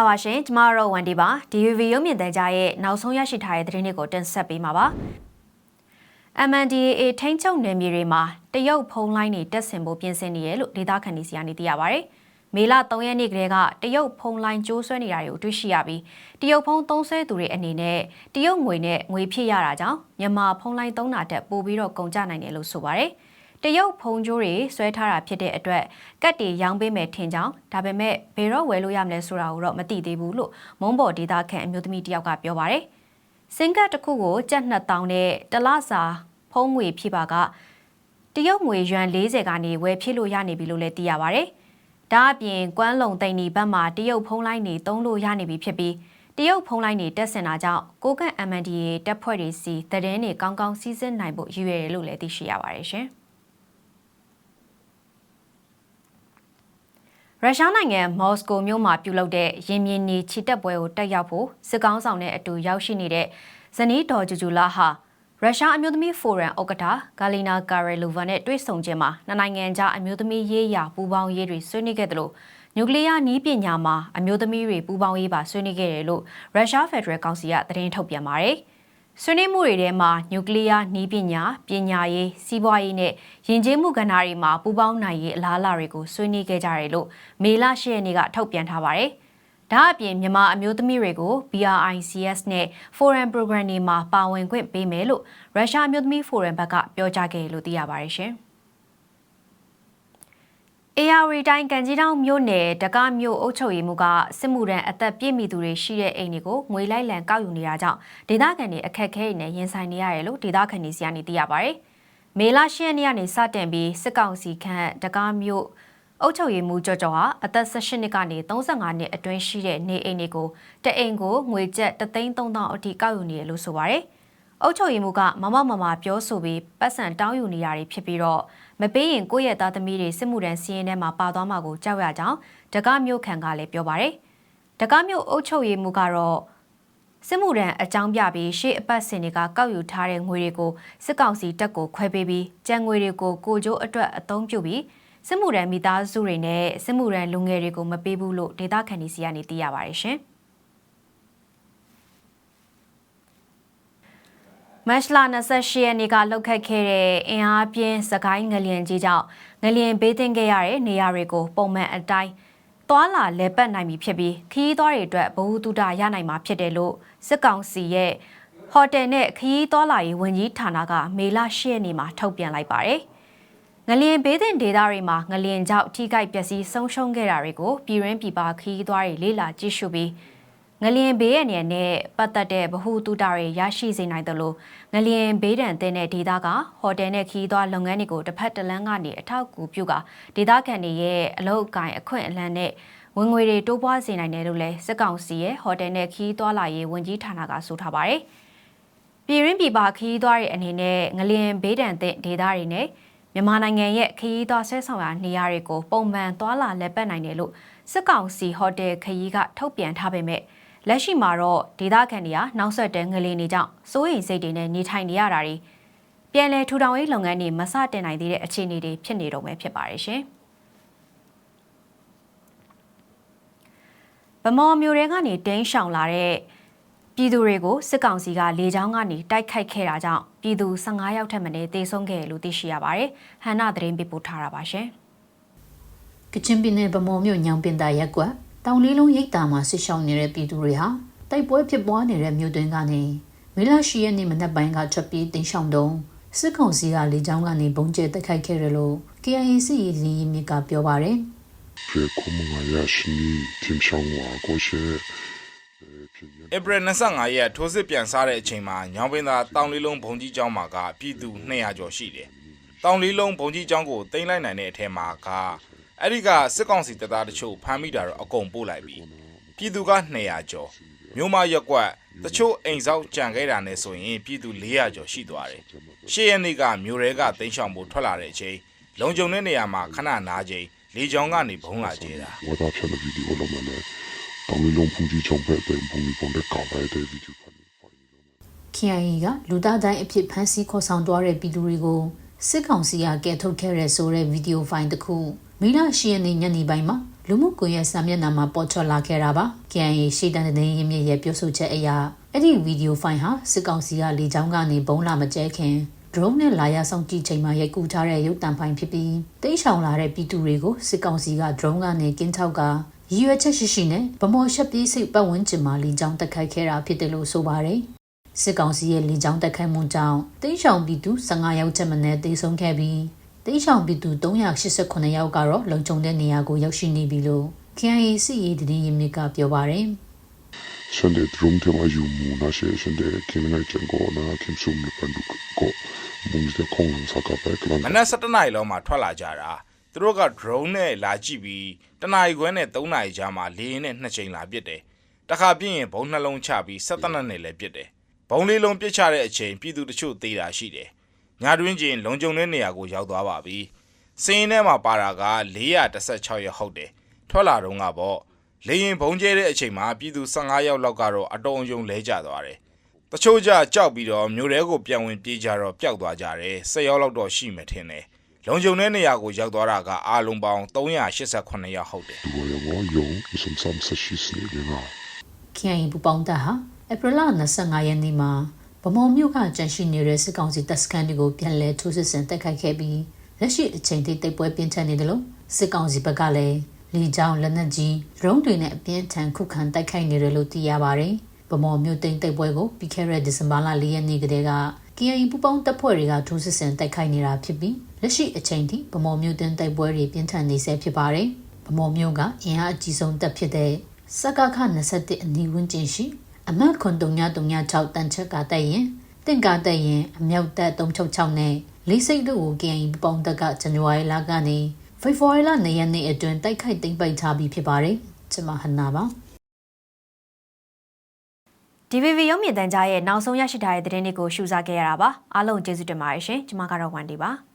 လာပါရှင်ကျမတို့ဝန်ဒီပါ DVB ရုပ်မြင်သံကြားရဲ့နောက်ဆုံးရရှိထားတဲ့သတင်းတွေကိုတင်ဆက်ပေးမှာပါ MNDAA ထိန်းချုပ်နယ်မြေတွေမှာတရုတ်ဖုံးလိုင်းတွေတက်ဆင်ဖို့ပြင်ဆင်နေရလို့ဒေသခံတွေစီကနေသိရပါဗျ။မေလ3ရက်နေ့ကတည်းကတရုတ်ဖုံးလိုင်းကျိုးဆွဲနေတာတွေကိုတွေ့ရှိရပြီးတရုတ်ဖုံးသုံးဆွဲသူတွေအနေနဲ့တရုတ်ငွေနဲ့ငွေဖြစ်ရတာကြောင့်မြန်မာဖုံးလိုင်းသုံးတာတက်ပို့ပြီးတော့ကုန်ကျနိုင်တယ်လို့ဆိုပါဗျ။ တရုတ်ဖုံကျိုးတွေဆွဲထားတာဖြစ်တဲ့အတွက်ကတ်တီရောင်းပေးမယ်ထင်ကြောင်းဒါပေမဲ့ဘယ်တော့ဝယ်လို့ရမလဲဆိုတာကိုတော့မသိသေးဘူးလို့မုံဘော်ဒေတာခန့်အမျိုးသမီးတယောက်ကပြောပါတယ်။စင်ကတ်တစ်ခုကိုကြက်2000နဲ့တလစာဖုံးငွေဖြစ်ပါကတရုတ်ငွေယွမ်40ကနေဝယ်ဖြစ်လို့ရနေပြီလို့လည်းသိရပါတယ်။ဒါအပြင်ကွမ်းလုံတိန်နီဘက်မှာတရုတ်ဖုံးလိုင်းနေသုံးလို့ရနေပြီဖြစ်ပြီးတရုတ်ဖုံးလိုင်းနေတက်ဆင်တာကြောင့်ကိုကန့် MNDA တပ်ဖွဲ့တွေစီသတင်းတွေကောင်းကောင်းစီးဆင်းနိုင်ဖို့ရည်ရွယ်တယ်လို့လည်းသိရှိရပါတယ်ရှင်။ ရုရှားနိုင်ငံမော်စကိုမြို့မှာပြုလုပ်တဲ့ရင်မြင်နီချီတက်ပွဲကိုတက်ရောက်ဖို့စစ်ကောင်းဆောင်နဲ့အတူရောက်ရှိနေတဲ့ဇနီးတော်ဂျူဂျူလာဟာရုရှားအမျိုးသမီးဖိုရမ်ဥက္ကဋ္ဌဂါလီနာကာရလိုဗာနဲ့တွေ့ဆုံခြင်းမှာနှစ်နိုင်ငံကြားအမျိုးသမီးရေးရာပူးပေါင်းရေးတွေဆွေးနွေးခဲ့တယ်လို့နျူကလ িয়ার နည်းပညာမှာအမျိုးသမီးတွေပူးပေါင်းရေးပါဆွေးနွေးခဲ့တယ်လို့ရုရှားဖက်ဒရယ်ကောင်စီကသတင်းထုတ်ပြန်ပါတယ်။ ဆွေးနွေးမှုတွေထဲမှာနျူကလ িয়ার နည်းပညာပညာရေးစီးပွားရေးနဲ့ယဉ်ကျေးမှုကဏ္ဍတွေမှာပူးပေါင်းနိုင်ရေးအလားအလာတွေကိုဆွေးနွေးခဲ့ကြတယ်လို့မေလ10ရက်နေ့ကထုတ်ပြန်ထားပါတယ်။ဒါအပြင်မြန်မာအမျိုးသမီးတွေကို BRICS နဲ့ Foreign Program တွေမှာပါဝင်ခွင့်ပေးမယ်လို့ရုရှားအမျိုးသမီး Forum ဘက်ကပြောကြားခဲ့လို့သိရပါတယ်ရှင်။ အေယာရီတိုင်းကန်ကြီးတောင်မြို့နယ်တကမြို့အုပ်ချုပ်ရေးမှူးကစစ်မှုထမ်းအသက်ပြည့်မီသူတွေရှိတဲ့အိမ်တွေကိုငွေလိုက်လံကောက်ယူနေတာကြောင့်ဒေသခံတွေအခက်အခဲတွေနဲ့ရင်ဆိုင်နေရတယ်လို့ဒေသခံတွေစီကနေသိရပါဗျ။မေလ10ရက်နေ့ကနေစတင်ပြီးစစ်ကောင်စီခန့်တကမြို့အုပ်ချုပ်ရေးမှူးကြော်ကြော်ဟာအသက်18နှစ်ကနေ35နှစ်အတွင်းရှိတဲ့နေအိမ်တွေကိုတအိမ်ကိုငွေကျပ်3,300အထိကောက်ယူနေတယ်လို့ဆိုပါဗျ။အုပ်ချုပ်ရေးမှူးကမမမမပြောဆိုပြီးပတ်စံတောင်းယူနေရတာဖြစ်ပြီးတော့ မပေးရင်ကိုယ့်ရဲ့သားသမီးတွေစစ်မှုထမ်းစီးရင်ထဲမှာပါသွားမှာကိုကြောက်ရကြောင်းဒကမြို့ခံကလည်းပြောပါတယ်။ဒကမြို့အုပ်ချုပ်ရေးမှူးကတော့စစ်မှုထမ်းအကြောင်းပြပြီးရှေ့အပတ်စဉ်တွေကကောက်ယူထားတဲ့ငွေတွေကိုစစ်ကောင်စီတပ်ကိုခွဲပေးပြီးကြံငွေတွေကိုကိုကျိုးအတွက်အသုံးပြုပြီးစစ်မှုထမ်းမိသားစုတွေနဲ့စစ်မှုထမ်းလူငယ်တွေကိုမပေးဘူးလို့ဒေသခံတွေစီကနေသိရပါတယ်ရှင်။ မတ်လ28ရက်နေ့ကလှုပ်ခတ်ခဲ့တဲ့အင်အားပြင်းစကိုင်းငလျင်ကြီးကြောင့်ငလျင်ဘေးသင့်ခဲ့ရတဲ့နေရာတွေကိုပုံမှန်အတိုင်းသွာလာလဲပတ်နိုင်ပြီဖြစ်ပြီးခီးသွားတွေအတွက်ဘ ഹു တုဒရနိုင်မှာဖြစ်တယ်လို့စစ်ကောင်စီရဲ့ဟိုတယ်နဲ့ခီးသွားလာရေးဝန်ကြီးဌာနကမေလ10ရက်နေ့မှာထုတ်ပြန်လိုက်ပါတယ်။ငလျင်ဘေးသင့်ဒေသတွေမှာငလျင်ကြောင့်ထိခိုက်ပျက်စီးဆုံးရှုံးခဲ့တာတွေကိုပြည်ရင်းပြည်ပခီးသွားတွေလေ့လာကြည့်ရှုပြီး ငလျင်ဘေးရန်နဲ့ပတ်သက်တဲ့ဗဟုသုတတွေရရှိစေနိုင်တယ်လို့ငလျင်ဘေးဒဏ်သင့်တဲ့ဒေသကဟိုတယ်နဲ့ခီးသွားလုပ်ငန်းတွေကိုတစ်ဖက်တစ်လမ်းကနေအထောက်အကူပြုကဒေသခံတွေရဲ့အလုပ်အကင်အခွင့်အလမ်းနဲ့ဝင်ငွေတွေတိုးပွားစေနိုင်တယ်လို့လည်းစစ်ကောင်စီရဲ့ဟိုတယ်နဲ့ခီးသွားလာရေးဝန်ကြီးဌာနကဆိုထားပါတယ်။ပြည်ရင်းပြည်ပခီးသွားရဲ့အနေနဲ့ငလျင်ဘေးဒဏ်သင့်ဒေသတွေနဲ့မြန်မာနိုင်ငံရဲ့ခရီးသွားဆဲဆောင်ရာနေရာတွေကိုပုံမှန်သွားလာလက်ပတ်နိုင်တယ်လို့စစ်ကောင်စီဟိုတယ်ခရီးကထုတ်ပြန်ထားပေမဲ့ လက်ရှိမှာတော့ဒေသခံတွေကနောက်ဆက်တွဲငလင်တွေကြောင့်စိုးရိမ်စိတ်တွေနဲ့နေထိုင်နေရတာတွေပြန်လည်ထူထောင်ရေးလုပ်ငန်းတွေမစတင်နိုင်သေးတဲ့အခြေအနေတွေဖြစ်နေတော့မယ်ဖြစ်ပါတယ်ရှင်။ဗမော်မျိုးတွေကနေတင်းရှောင်လာတဲ့ပြည်သူတွေကိုစစ်ကောင်စီကလေကြောင်းကနေတိုက်ခိုက်ခဲ့တာကြောင့်ပြည်သူ15ယောက်ထက်မနည်းသေဆုံးခဲ့လို့သိရှိရပါတယ်။ဟန်နာသတင်းပေးပို့ထားတာပါရှင်။ကချင်ပြည်နယ်ဗမော်မြို့ညောင်ပင်တာရက်ကွက် တောင်လေးလုံးရိတ်တာမှာဆစ်ဆောင်နေတဲ့ပြည်သူတွေဟာတိုက်ပွဲဖြစ်ပွားနေတဲ့မြို့တွင်းကနေမေလရှိရက်နေ့မနက်ပိုင်းကထွက်ပြေးတင်ဆောင်တုံးစစ်ကောင်စီကလေကြောင်းကနေဘုံကျဲတိုက်ခိုက်ခဲ့တယ်လို့ KIA စီရင်းရင်းမြစ်ကပြောပါတယ်။ဖေခုမငါရရှိတင်ဆောင်ဝါကိုရှေဧပြီ25ရက်ထိုးစစ်ပြန်စားတဲ့အချိန်မှာညောင်ပင်သာတောင်လေးလုံးဘုံကြီးကျောင်းမှာကပြည်သူ200ကျော်ရှိတယ်။တောင်လေးလုံးဘုံကြီးကျောင်းကိုတင်လိုက်နိုင်တဲ့အထက်မှာက အဲ့ဒီကစစ်ကောင်စီတပ်သားတချို့ဖမ်းမိတာတော့အကုန်ပို့လိုက်ပြီပြည်သူက200ကျော်မြို့မရက်ကွက်တချို့အိမ်ဆောက်ကြံခဲ့တာနဲ့ဆိုရင်ပြည်သူ400ကျော်ရှိသွားတယ်ရှေ့ရက်နေ့ကမြို့ရဲကတိန်းရှောင်ဖို့ထွက်လာတဲ့အချိန်လုံခြုံတဲ့နေရာမှာခဏနားချိန်လေကြောင်းကနေဘုံလာကျဲတာဝါသာဖြတ်တဲ့ဗီဒီယိုလုံးနဲ့တောင်းလုံးဖူးကြီးချောင်းဖက်တဲ့ဘုံဘုံတဲ့ကာလိုက်တဲ့ဗီဒီယိုဖတ် KIA ကလူသားတိုင်းအဖြစ်ဖမ်းဆီးခေါ်ဆောင်သွားတဲ့ပြည်သူတွေကိုစစ်ကောင်စီကကဲထုတ်ခဲ့တဲ့ဆိုတဲ့ဗီဒီယိုဖိုင်တစ်ခု မိလာရှိရနေညနေပိုင်းမှာလူမှုကွန်ရက်စာမျက်နှာမှာပေါ်ထွက်လာခဲ့တာပါ KNA ရှေ့တန်းတဲ့ရင်းမြစ်ရဲ့ပြောဆိုချက်အရအဲ့ဒီဗီဒီယိုဖိုင်ဟာစစ်ကောင်စီကလေကြောင်းကနေဘုံလာမကျဲခင် drone နဲ့လာရဆောင်ကြည့်ချိန်မှာရိုက်ကူးထားတဲ့ရုပ်တံဖိုင်ဖြစ်ပြီးတိတ်ဆောင်လာတဲ့ပြည်သူတွေကိုစစ်ကောင်စီက drone ကနေကင်းထောက်ကရည်ရွယ်ချက်ရှိရှိနဲ့ဗမော်ရှက်ပြေးစိတ်ပတ်ဝန်းကျင်မှာလေကြောင်းတက်ခိုက်ခဲ့တာဖြစ်တယ်လို့ဆိုပါတယ်စစ်ကောင်စီရဲ့လေကြောင်းတက်ခိုက်မှုကြောင့်တိတ်ဆောင်ပြည်သူ15ယောက်ချက်မနည်းသေဆုံးခဲ့ပြီး တိတ်ဆောင်ပြည်သူ389ယောက်ကတော့လုံခြုံတဲ့နေရာကိုရောက်ရှိနေပြီလို့ KIA စီရေးတည်ရင်းမြစ်ကပြောပါတယ် Sen det drum till mig ju mona se sen det killinga i den går när kim sum le pandu ko mung det kong saka pa မ klan နက်7:00နာရီလောက်မှာထွက်လာကြတာသူတို့က drone နဲ့လာကြည့်ပြီးတနာရီခွဲနဲ့3နာရီကြာမှလေရင်နဲ့နှစ်ချိန်လာပစ်တယ်တခါပြင်းရင်ဘုံနှလုံးချပြီး7တနက်နဲ့လည်းပစ်တယ်ဘုံလေးလုံးပစ်ချတဲ့အချိန်ပြည်သူတချို့သေးတာရှိတယ် ညတွင်းချင်းလုံခြုံတဲ့နေရာကိုရောက်သွားပါပြီစင်းထဲမှာပါတာက416ရက်ဟုတ်တယ်ထွက်လာတော့ကပေါ့လေရင်ဘုံကျဲတဲ့အချိန်မှာပြည်သူ15ယောက်လောက်ကတော့အတုံးယုံလဲကျသွားတယ်တချို့ကြကြောက်ပြီးတော့မျိုးတဲကိုပြန်ဝင်ပြေးကြတော့ပျောက်သွားကြတယ်၁၀ရောက်လောက်တော့ရှိမှထင်တယ်လုံခြုံတဲ့နေရာကိုရောက်သွားတာကအားလုံးပေါင်း388ယောက်ဟုတ်တယ် du var jag var jong som samsa kissne lenga KIA ပူပေါင်းတပ်ဟာဧပြီလ25ရက်နေ့မှာ ဗမော်မြို့ကကြန့်ရှိနေတဲ့စစ်ကောင်စီတပ်စခန်းတွေကိုပြန်လည်ထိုးစစ်ဆင်တိုက်ခိုက်ခဲ့ပြီးလက်ရှိအချိန်ထိတိုက်ပွဲပြင်းထန်နေတယ်လို့စစ်ကောင်စီဘက်ကလည်းလီကြောင်းလက်နက်ကြီးဒရုန်းတွေနဲ့အပြင်းထန်ခုခံတိုက်ခိုက်နေတယ်လို့သိရပါတယ်။ဗမော်မြို့သိမ်းတိုက်ပွဲကိုပြီးခဲ့တဲ့ဒီဇင်ဘာလ4ရက်နေ့ကတည်းက KIA ပူပေါင်းတပ်ဖွဲ့တွေကထိုးစစ်ဆင်တိုက်ခိုက်နေတာဖြစ်ပြီးလက်ရှိအချိန်ထိဗမော်မြို့သိမ်းတိုက်ပွဲတွေပြင်းထန်နေဆဲဖြစ်ပါတယ်။ဗမော်မြို့ကအင်အားအကြီးဆုံးတပ်ဖြစ်တဲ့စကခ21အနီးဝန်းကျင်ရှိ အမတ်ခွန်3936တန်ချက်ကတက်ရင်တင့်ကားတက်ရင်အမြောက်တက်366နဲ့လေးစိတ်တို့ကို KN ပေါင်းတက်ကဇန်နဝါရီလကနေဖေဖော်ဝါရီလ2ရက်နေ့အတွင်းတိုက်ခိုက်သိမ်းပိုက်ထားပြီးဖြစ်ပါတယ်။ကျွန်မဟန်နာပါ DVB ရုံးမြင့်တန်ကြားရဲ့နောက်ဆုံးရရှိထားတဲ့သတင်းတွေကိုရှုစားခဲ့ရတာပါအားလုံးကျေးဇူးတင်ပါတယ်ရှင်ကျွန်မကတော့ဝန်ဒီပါ